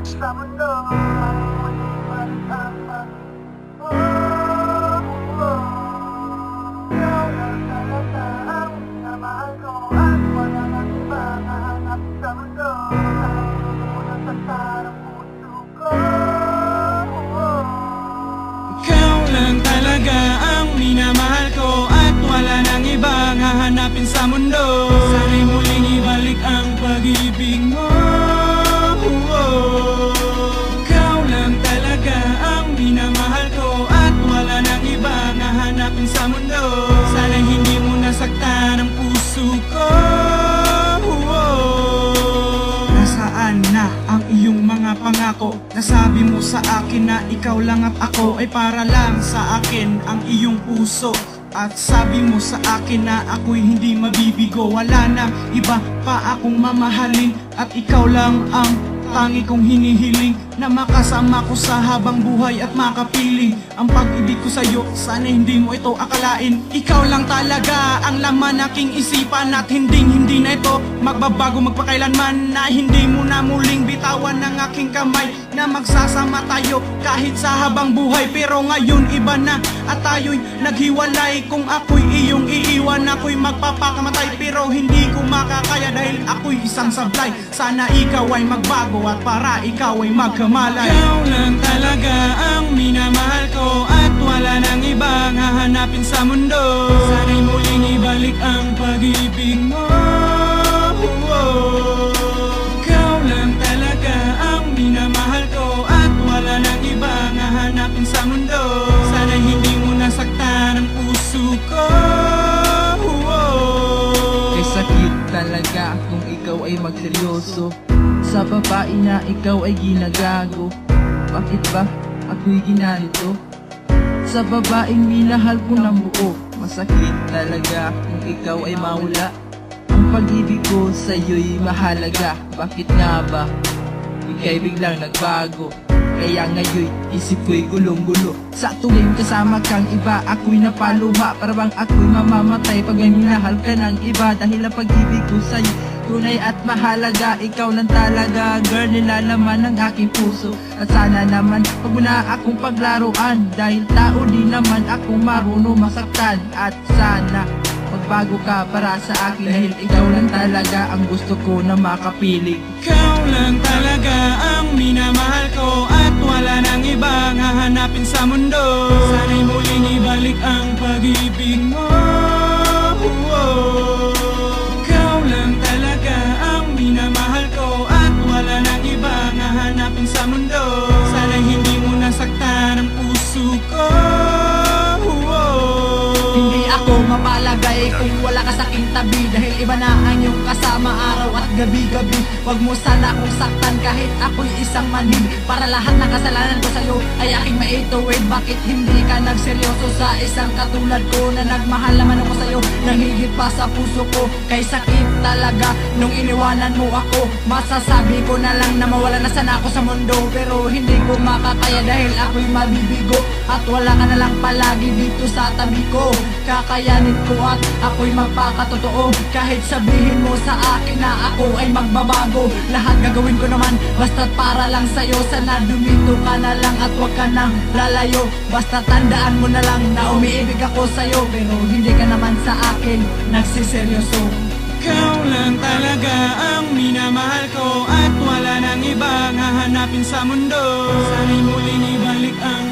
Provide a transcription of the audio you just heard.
Sa mundo. Sana'y hindi mo nasaktan ang puso ko. Nasaan na ang iyong mga pangako? Nasabi mo sa akin na ikaw lang at ako ay para lang sa akin ang iyong puso. At sabi mo sa akin na ako'y hindi mabibigo. Wala na iba pa akong mamahalin At ikaw lang ang tangi kong hinihiling Na makasama ko sa habang buhay at makapiling Ang pag-ibig ko sa'yo, sana hindi mo ito akalain. Ikaw lang talaga ang laman aking isipan At hindi hindi na ito magbabago magpakailanman Na hindi mo na muling bitawan ng aking kamay Na magsasama tayo kahit sa habang buhay. Pero ngayon iba na at tayo'y naghiwalay. Kung ako'y iyong iiwan ako'y magpapakamatay. Pero hindi ko makakaya dahil ako'y isang sablay. Sana ikaw ay magbago at para ikaw ay magkamalay. Ikaw lang talaga ang minamahal ko At wala nang ibang hahanapin sa mundo. Sana'y muling ibalik ang pag-ibig mo. Ikaw lang talaga ang minamahal ko At wala nang ibang hahanapin sa mundo. Sana hindi mo nasaktan ang puso ko Kay sakit talaga kung ikaw ay magseryoso Sa babae na ikaw ay ginagago Bakit ba ako'y ginanito? Sa babaeng minahal ko ng buo Masakit talaga kung ikaw ay mawala Ang pag-ibig ko sa'yo'y mahalaga Bakit nga ba? Ika'y biglang nagbago kaya ngayon isip ko'y gulong-gulo. Sa tuwing kasama kang iba Ako'y napaluha. Para bang ako'y mamamatay Pag may minahal ka ng iba. Dahil ang pag-ibig ko sa'yo Tunay at mahalaga. Ikaw lang talaga Girl nilalaman ng aking puso. At sana naman Pag mo na akong paglaruan. Dahil tao din naman akong marunong masaktan. At sana Magbago ka para sa akin Dahil ikaw lang talaga Ang gusto ko na makapiling Ikaw lang talaga ang minamahal ko At wala nang ibang hahanapin sa mundo. Sana'y muling ako mapalagay kung wala ka sa aking tabi. Dahil iba na ang iyong kasama araw at gabi-gabi. Huwag mo sana akong saktan kahit ako'y isang manhid. Para lahat ng kasalanan ko sa'yo ay aking maituwid Bakit hindi ka nagseryoso sa isang katulad ko Na nagmahal naman ako sa'yo? Nang higit pa sa puso ko Kay sakit talaga. Nung iniwanan mo ako Masasabi ko na lang na mawala na sana ako sa mundo. Pero hindi ko makakaya dahil ako'y mabibigo. At wala ka na lang palagi dito sa tabi ko Kakayanin ko at ako'y magpakatotoo. Kahit sabihin mo sa akin na ako ay magbabago Lahat gagawin ko naman basta't para lang sa'yo. Sana dumito ka na lang at wag ka nang lalayo. Basta tandaan mo na lang na umiibig ako sa'yo Pero hindi ka naman sa akin nagsiseryoso. Ikaw lang talaga ang minamahal ko At wala nang ibang hahanapin sa mundo. Sana'y muling ibalik ang